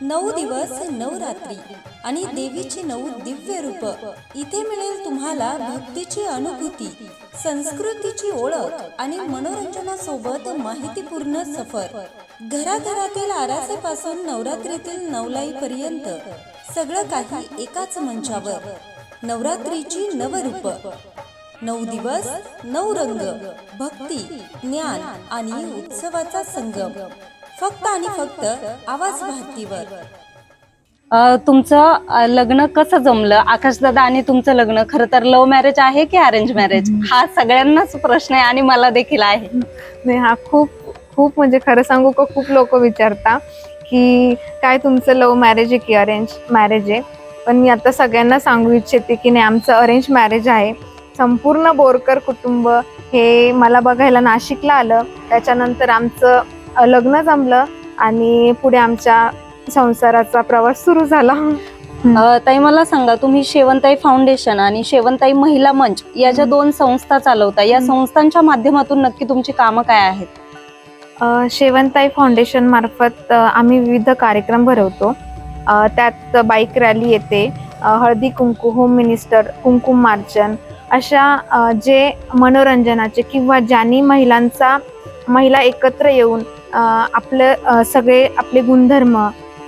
नऊ दिवस नऊ रात्री. आणि देवीची नऊ दिव्य रूप. इथे मिळेल तुम्हाला भक्तीची अनुभूती संस्कृतीची ओळख आणि मनोरंजनासोबत माहितीपूर्ण सफर. घराघरातील आरासेपासून नवरात्रीतील नवलाई पर्यंत सगळं काही एकाच मंचावर. नवरात्रीची नवरूप नऊ दिवस नऊ रंग. भक्ती ज्ञान आणि उत्सवाचा संगम. फक्त आणि फक्त आवाज भारतीवर. अ, तुमचं लग्न कसं जमलं? आकाशदादा आणि तुमचं लग्न खरं तर लव्ह मॅरेज आहे की अरेंज मॅरेज? हा सगळ्यांनाच प्रश्न आहे आणि मला देखील आहे. नाही हा खूप खूप म्हणजे खरं सांगू का खूप लोक विचारता की काय तुमचं लव्ह मॅरेज आहे की अरेंज मॅरेज आहे? पण मी आता सगळ्यांना सांगू इच्छिते की नाही आमचं अरेंज मॅरेज आहे. संपूर्ण बोरकर कुटुंब हे मला बघायला नाशिकला आलं. त्याच्यानंतर आमचं लग्न जमलं आणि पुढे आमच्या संसाराचा प्रवास सुरू झाला. ताई मला सांगा तुम्ही शेवंताई फाउंडेशन आणि शेवंताई महिला मंच या ज्या दोन संस्था चालवता या. संस्थांच्या माध्यमातून नक्की तुमची कामं काय आहेत? शेवंताई फाउंडेशन मार्फत आम्ही विविध कार्यक्रम भरवतो. त्यात बाईक रॅली येते हळदी कुंकू होम मिनिस्टर कुंकुम मार्चन अशा जे मनोरंजनाचे किंवा ज्यांनी महिलांचा महिला एकत्र येऊन आपलं सगळे आपले गुणधर्म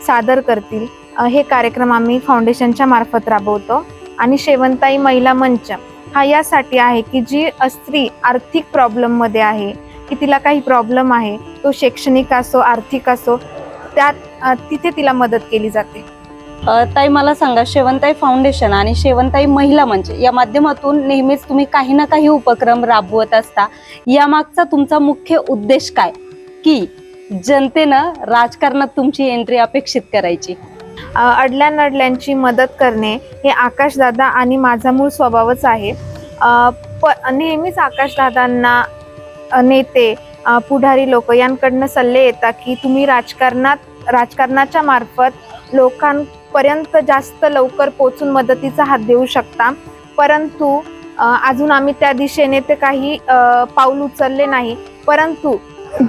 सादर करतील. हे कार्यक्रम आम्ही फाउंडेशनच्या मार्फत राबवतो. आणि शेवंताई महिला मंच हा यासाठी आहे की जी स्त्री आर्थिक प्रॉब्लेममध्ये आहे की तिला काही प्रॉब्लेम आहे तो शैक्षणिक असो आर्थिक असो त्यात तिथे तिला मदत केली जाते. ताई मला सांगा शेवंताई फाउंडेशन आणि शेवंताई महिला मंच या माध्यमातून नेहमीच तुम्ही काही ना काही उपक्रम राबवत असता. यामागचा तुमचा मुख्य उद्देश काय? की जनतेनं राजकारणात तुमची एंट्री अपेक्षित करायची. अडल्या नडल्यांची मदत करणे हे आकाशदादा आणि माझा मूळ स्वभावच आहे. प नेहमीच आकाशदादांना नेते पुढारी लोक यांकडनं सल्ले येतात की तुम्ही राजकारणात राजकारणाच्या मार्फत लोकांपर्यंत जास्त लवकर पोचून मदतीचा हात देऊ शकता. परंतु अजून आम्ही त्या दिशेने ते काही पाऊल उचलले नाही. परंतु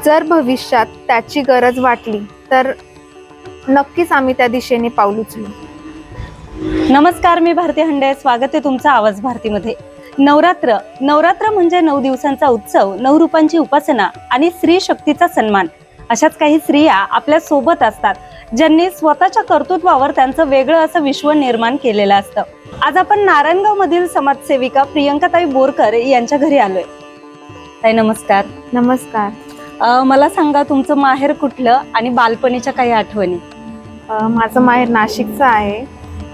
जर भविष्यात त्याची गरज वाटली तर नक्कीच आम्ही त्या दिशेने पाऊल उचलू. नमस्कार मी भारती हंडे. स्वागत आहे तुमचं आवाज भारतीमध्ये. नवरात्र. नवरात्र म्हणजे नऊ दिवसांचा उत्सव नऊ रूपांची उपासना आणि स्त्री शक्तीचा सन्मान. अशाच काही स्त्रिया आपल्यासोबत असतात ज्यांनी स्वतःच्या कर्तृत्वावर त्यांचं वेगळं असं विश्व निर्माण केलेलं असतं. आज आपण नारायणगाव मधील समाजसेविका प्रियंकाताई बोरकर यांच्या घरी आलोय. ताई नमस्कार. नमस्कार. मला सांगा तुमचं माहेर कुठलं आणि बालपणीच्या काही आठवणी? माझं माहेर नाशिकचं आहे.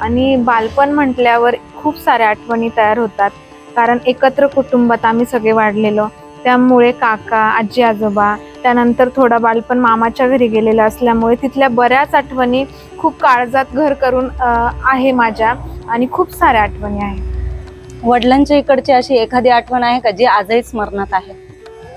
आणि बालपण म्हटल्यावर खूप साऱ्या आठवणी तयार होतात. कारण एकत्र कुटुंबात आम्ही सगळे वाढलेलो. त्यामुळे काका आजी आजोबा त्यानंतर थोडा बालपण मामाच्या घरी गेलेला असल्यामुळे तिथल्या बऱ्याच आठवणी खूप काळजात घर करून आहे माझ्या. आणि खूप साऱ्या आठवणी आहेत वडिलांच्या इकडची अशी एखादी आठवण आहे का जी आजही स्मरणात आहे?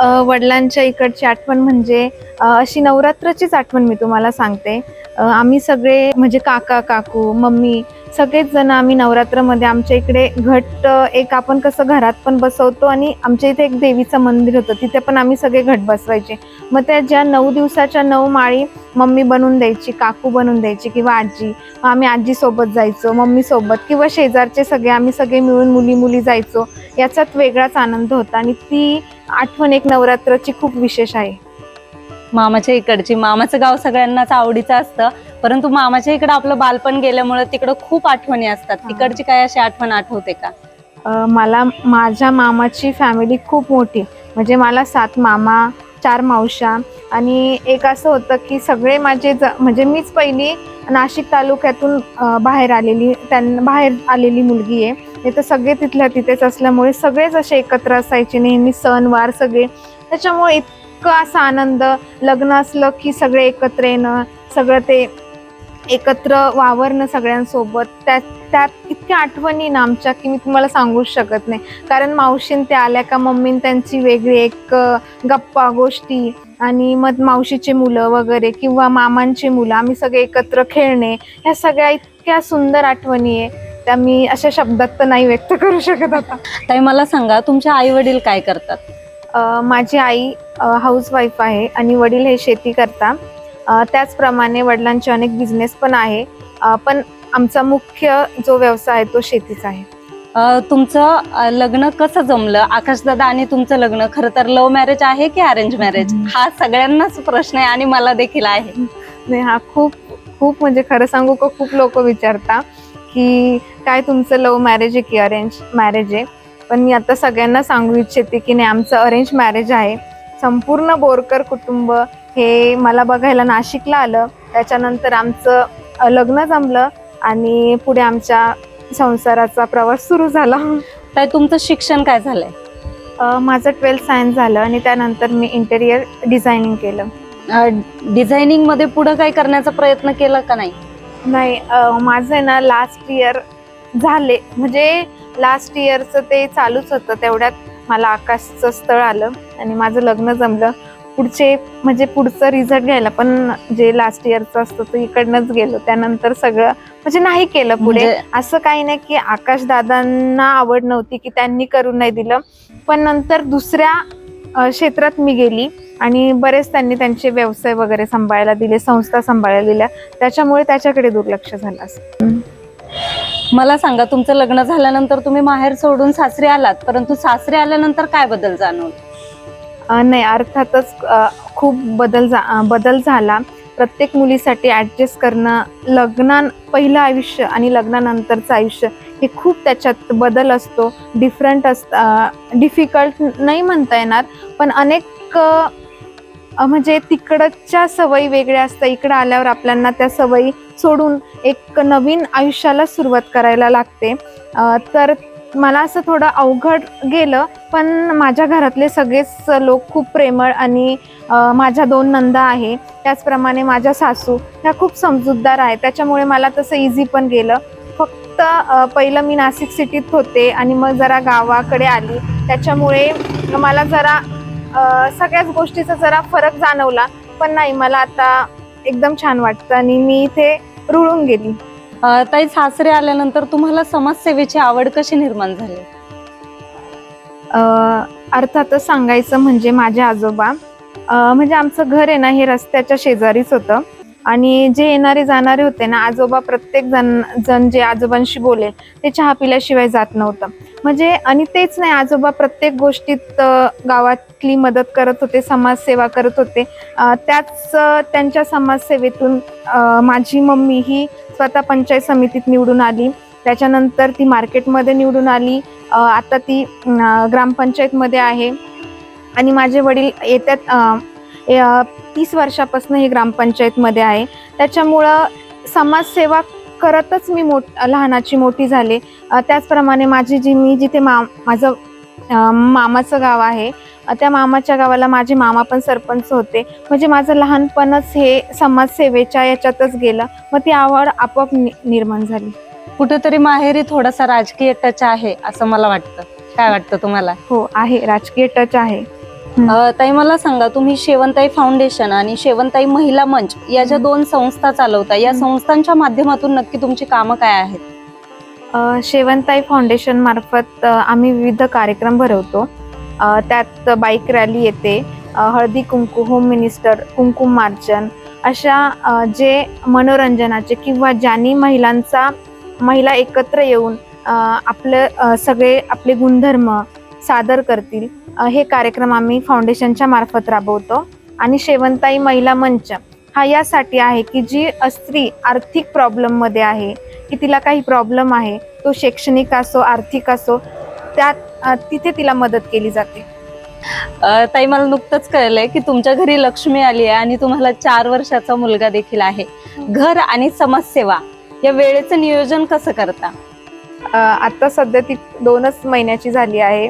वडिलांच्या इकडची आठवण म्हणजे अशी नवरात्राचीच आठवण मी तुम्हाला सांगते. आम्ही सगळे म्हणजे काका काकू मम्मी सगळेच जण आम्ही नवरात्रमध्ये आमच्या इकडे घट एक आपण कसं घरात पण बसवतो आणि आमच्या इथे एक देवीचं मंदिर होतं. तिथे पण आम्ही सगळे घट बसवायचे. मग त्या ज्या नऊ दिवसाच्या नऊ माळी मम्मी बनवून द्यायची काकू बनवून द्यायची किंवा आजी मग आम्ही आजीसोबत जायचो मम्मीसोबत किंवा शेजारचे सगळे आम्ही सगळे मिळून मुली मुली जायचो. याचाच वेगळाच आनंद होता आणि ती आठवण एक नवरात्राची खूप विशेष आहे. मामाच्या इकडची मामाचं गाव सगळ्यांनाच आवडीचं असतं परंतु मामाच्या इकडे आपलं बालपण गेल्यामुळे तिकडं खूप आठवणी असतात. तिकडची काय अशी आठवण आठवते का? अ, मला माझ्या मामाची फॅमिली खूप मोठी म्हणजे मला सात मामा चार मावशा आणि एक असं होतं की सगळे माझे ज म्हणजे मीच पहिली नाशिक तालुक्यातून अ, बाहेर आलेली त्यांना बाहेर आलेली मुलगी आहे. तर सगळे तिथल्या तिथेच असल्यामुळे सगळेच असे एकत्र असायचे नेहमी सणवार सगळे. त्याच्यामुळे इतका असा आनंद लग्न असलं की सगळे एकत्र येणं सगळं ते एकत्र वावरणं सगळ्यांसोबत त्या त्यात इतक्या आठवणी ना आमच्या की मी तुम्हाला सांगूच शकत नाही. कारण मावशीन ते आल्या का मम्मीन त्यांची वेगळी एक गप्पा गोष्टी आणि मग मावशीचे मुलं वगैरे किंवा मामांचे मुलं आम्ही सगळे एकत्र खेळणे ह्या सगळ्या इतक्या सुंदर आठवणी आहे त्या मी अशा शब्दात तर नाही व्यक्त करू शकत आता. ताई मला सांगा तुमचे आई वडील काय करतात? अ, माझी आई हाऊसवाईफ आहे आणि वडील हे शेती करता अ, त्याचप्रमाणे वडिलांचे अनेक बिझनेस पण आहे. अ, पण आमचा मुख्य जो व्यवसाय आहे तो शेतीचा आहे. अ, तुमचं अ, लग्न कसं जमलं? आकाशदादा आणि तुमचं लग्न खरं तर लव्ह मॅरेज आहे की अरेंज मॅरेज हम्म. हा सगळ्यांनाच प्रश्न आहे आणि मला देखील आहे. नाही हा खूप खूप म्हणजे खरं सांगू का खूप लोक विचारता. की काय तुमचं लव्ह मॅरेज आहे की अरेंज मॅरेज आहे. पण मी आता सगळ्यांना सांगू इच्छिते की नाही आमचं अरेंज मॅरेज आहे. संपूर्ण बोरकर कुटुंब हे मला बघायला नाशिकला आलं. त्याच्यानंतर आमचं लग्न जमलं आणि पुढे आमच्या संसाराचा प्रवास सुरू झाला. ताई तुमचं शिक्षण काय झालंय? माझं ट्वेल्थ सायन्स झालं आणि त्यानंतर मी इंटेरियर डिझायनिंग केलं. डिझायनिंगमध्ये पुढे काय करण्याचा प्रयत्न केला का नाही? नाही माझं आहे ना लास्ट इयर झाले. म्हणजे लास्ट इयरचं ते चालूच होतं तेवढ्यात मला आकाशचं स्थळ आलं आणि माझं लग्न जमलं. पुढचे म्हणजे पुढचं रिझल्ट घ्यायला पण जे लास्ट इयरचं असतं तो इकडनंच गेलो. त्यानंतर सगळं म्हणजे नाही केलं पुढे. म्हणजे असं काही नाही की आकाश दादांना आवड नव्हती की त्यांनी करून नाही दिलं. पण नंतर दुसऱ्या क्षेत्रात मी गेली. आणि बरेच त्यांनी त्यांचे व्यवसाय वगैरे सांभाळायला दिले संस्था सांभाळायला दिल्या. त्याच्यामुळे त्याच्याकडे दुर्लक्ष झालं असं. मला सांगा तुमचं लग्न झाल्यानंतर तुम्ही माहेर सोडून सासरी आलात परंतु सासरी आल्यानंतर काय बदल जाणवलं? अ, नाही अर्थातच खूप बदल जा बदल झाला. प्रत्येक मुलीसाठी ॲडजस्ट करणं लग्ना पहिलं आयुष्य आणि लग्नानंतरचं आयुष्य हे खूप त्याच्यात बदल असतो. डिफरंट अस डिफिकल्ट नाही म्हणता येणार पण अनेक म्हणजे तिकडच्या सवयी वेगळ्या असतात. इकडं आल्यावर आपल्याला त्या सवयी सोडून एक नवीन आयुष्याला सुरुवात करायला लागते. तर मला असं थोडं अवघड गेलं पण माझ्या घरातले सगळेच लोक खूप प्रेमळ आणि माझ्या दोन नंदा आहे. त्याचप्रमाणे माझ्या सासू ह्या खूप समजूतदार आहेत. त्याच्यामुळे मला तसं इझी पण गेलं. फक्त पहिलं मी नाशिक सिटीत होते आणि मग जरा गावाकडे आली. त्याच्यामुळे मला जरा सगळ्याच गोष्टीचा जरा फरक जाणवला पण नाही मला आता एकदम छान वाटतं आणि मी इथे रुळून गेली. ताई सासरी आल्यानंतर तुम्हाला समाजसेवेची आवड कशी निर्माण झाली? अ, अर्थातच सांगायचं म्हणजे माझे आजोबा म्हणजे आमचं घर आहे ना हे रस्त्याच्या शेजारीच होतं. आणि जे येणारे जाणारे होते ना आजोबा प्रत्येक जण जण जे आजोबांशी बोलेल ते चहा पिल्याशिवाय जात नव्हतं. म्हणजे आणि तेच नाही आजोबा प्रत्येक गोष्टीत गावातली मदत करत होते समाजसेवा करत होते. त्याच त्यांच्या समाजसेवेतून माझी मम्मी ही स्वतः पंचायत समितीत निवडून आली. त्याच्यानंतर ती मार्केटमध्ये निवडून आली. आता ती ग्रामपंचायतमध्ये आहे. आणि माझे वडील येत्यात तीस वर्षापासून हे ग्रामपंचायतमध्ये आहे. त्याच्यामुळं समाजसेवा करतच मी मोठ लहानाची मोठी झाले. त्याचप्रमाणे माझी जी मी जिथे मा माझं मामाचं गाव आहे त्या मामाच्या गावाला माझे मामा पण सरपंच होते. म्हणजे माझं लहानपणच हे समाजसेवेच्या याच्यातच गेलं. मग ती आवड आपोआप निर्माण झाली. कुठेतरी माहेरी थोडासा राजकीय टच आहे असं मला वाटतं. काय वाटतं तुम्हाला? हो आहे. राजकीय टच आहे. ताई मला सांगा तुम्ही शेवंताई फाउंडेशन आणि शेवंताई महिला मंच या ज्या दोन संस्था चालवता या. संस्थांच्या माध्यमातून नक्की तुमची कामं काय आहेत? शेवंताई फाउंडेशन मार्फत आम्ही विविध कार्यक्रम भरवतो. त्यात बाईक रॅली येते हळदी कुंकू होम मिनिस्टर कुंकुम मार्चन अशा जे मनोरंजनाचे किंवा ज्यांनी महिलांचा महिला एकत्र येऊन आपलं सगळे आपले गुणधर्म सादर करतील. हे कार्यक्रम आम्ही फाउंडेशनच्या मार्फत राबवतो. आणि शेवंताई महिला मंच हा यासाठी आहे की जी स्त्री आर्थिक प्रॉब्लेममध्ये आहे की तिला काही प्रॉब्लेम आहे तो शैक्षणिक असो आर्थिक असो त्यात तिथे तिला मदत केली जाते. ताई मला नुकतंच कळलंय की तुमच्या घरी लक्ष्मी आली आहे आणि तुम्हाला चार वर्षाचा मुलगा देखील आहे. घर आणि समाजसेवा या वेळेचं नियोजन कसं करता? आता सध्या ती दोनच महिन्याची झाली आहे.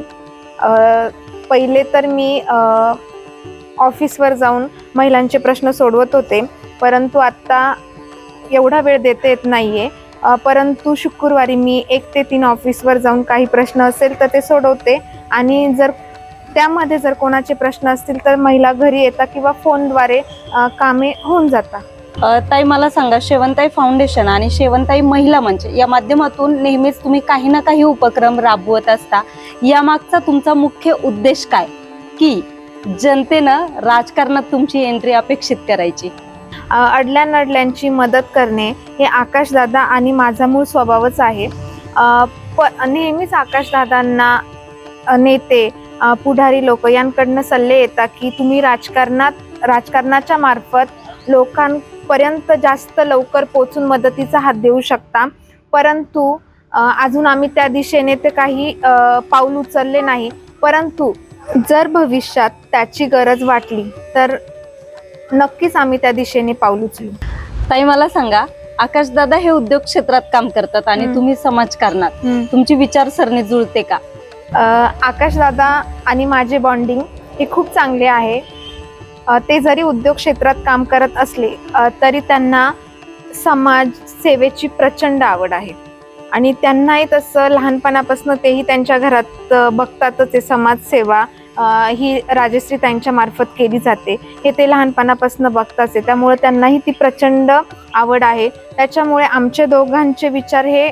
पहिले तर मी ऑफिसवर जाऊन महिलांचे प्रश्न सोडवत होते. परंतु आत्ता एवढा वेळ देता येत नाही आहे परंतु शुक्रवारी मी एक ते तीन ऑफिसवर जाऊन काही प्रश्न असेल तर ते सोडवते. आणि जर त्यामध्ये जर कोणाचे प्रश्न असतील तर महिला घरी येतात किंवा फोनद्वारे कामे होऊन जातात ताई मला सांगा शेवंताई फाउंडेशन आणि शेवंताई महिला मंच या माध्यमातून नेहमीच तुम्ही काही ना काही उपक्रम राबवत असता. यामागचा तुमचा मुख्य उद्देश काय? की जनतेनं राजकारणात तुमची एंट्री अपेक्षित करायची. अडल्या नडल्यांची मदत करणे हे आकाशदादा आणि माझा मूळ स्वभावच आहे. प नेहमीच आकाशदादांना नेते पुढारी लोक यांकडनं सल्ले येतात की तुम्ही राजकारणात राजकारणाच्या मार्फत लोकां लोकांपर्यंत जास्त लवकर पोचून मदतीचा हात देऊ शकता. परंतु अजून आम्ही त्या दिशेने ते काही पाऊल उचलले नाही. परंतु जर भविष्यात त्याची गरज वाटली तर नक्कीच आम्ही त्या दिशेने पाऊल उचलू. ताई मला सांगा आकाशदादा हे उद्योग क्षेत्रात काम करतात आणि. तुम्ही समाजकारणात. तुमची विचारसरणी जुळते का? आकाशदादा आणि माझे बॉन्डिंग हे खूप चांगले आहे. ते जरी उद्योग क्षेत्रात काम करत असले तरी त्यांना समाज सेवेची प्रचंड आवड आहे. आणि त्यांनाही तसं लहानपणापासून तेही त्यांच्या घरात बघतातच आहे समाजसेवा ही राजश्री त्यांच्या मार्फत केली जाते. हे ते लहानपणापासून बघताच आहे. त्यामुळे त्यांनाही ती प्रचंड आवड आहे. त्याच्यामुळे आमचे दोघांचे विचार हे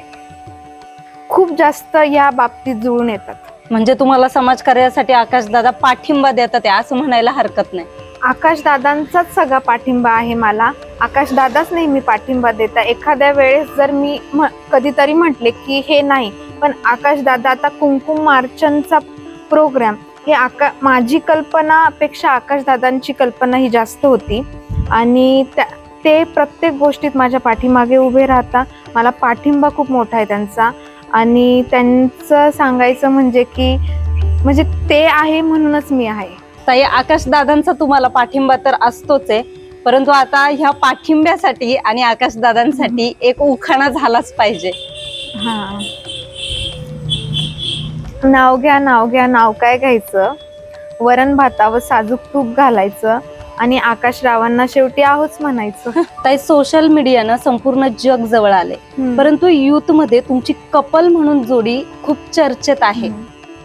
खूप जास्त या बाबतीत जुळून येतात. म्हणजे तुम्हाला समाजकार्यासाठी आकाशदादा पाठिंबा देतात असं म्हणायला हरकत नाही. आकाशदादांचाच सगळा पाठिंबा आहे मला. आकाशदादाच नेहमी पाठिंबा देता एखाद्या वेळेस जर मी म्ह- कधीतरी म्हटले की हे नाही पण आकाशदादा आता कुंकुम मार्चनचा प्रोग्राम हे आका माझी कल्पनापेक्षा आकाशदादांची कल्पना ही जास्त होती. आणि त्या ते प्रत्येक गोष्टीत माझ्या पाठीमागे उभे राहता. मला पाठिंबा खूप मोठा आहे त्यांचा. आणि त्यांचं सांगायचं म्हणजे की म्हणजे ते आहे म्हणूनच मी आहे. ताई आकाशदादांचा तुम्हाला पाठिंबा तर असतोच आहे. परंतु आता ह्या पाठिंब्यासाठी आणि आकाशदादांसाठी एक उखाणा झालाच पाहिजे. हा. नाव घ्या नाव घ्या नाव काय घ्यायचं? वरण भातावर साजूक तूप घालायचं आणि आकाशरावांना शेवटी आहोच म्हणायचं. ताई सोशल मीडियानं संपूर्ण जग जवळ आले परंतु युथमध्ये तुमची कपल म्हणून जोडी खूप चर्चेत आहे.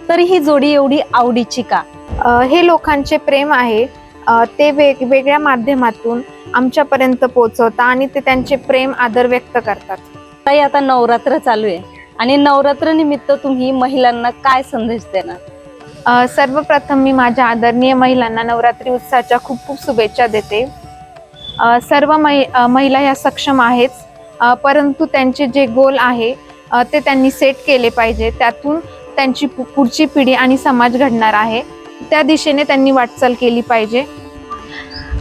तर ही जोडी एवढी आवडीची का? हे लोकांचे प्रेम आहे. ते वेगवेगळ्या माध्यमातून आमच्यापर्यंत पोहोचवतात आणि ते त्यांचे प्रेम आदर व्यक्त करतात. ताई आता नवरात्र चालू आहे आणि नवरात्र निमित्त तुम्ही महिलांना काय संदेश देणार? सर्वप्रथम मी माझ्या आदरणीय महिलांना नवरात्री उत्सवाच्या खूप खूप शुभेच्छा देते. सर्व मै महिला ह्या सक्षम आहेच परंतु त्यांचे जे गोल आहे ते त्यांनी सेट केले पाहिजे. त्यातून त्यांची पुढची पिढी आणि समाज घडणार आहे. त्या दिशेने त्यांनी वाटचाल केली पाहिजे.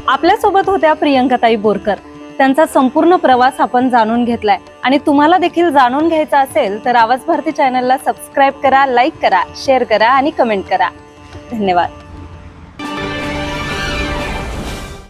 आपल्यासोबत होत्या प्रियंकाताई बोरकर. त्यांचा संपूर्ण प्रवास आपण जाणून घेतलाय. आणि तुम्हाला देखील जाणून घ्यायचा असेल तर आवाज भारती चॅनलला सबस्क्राईब करा लाईक करा शेअर करा आणि कमेंट करा. धन्यवाद.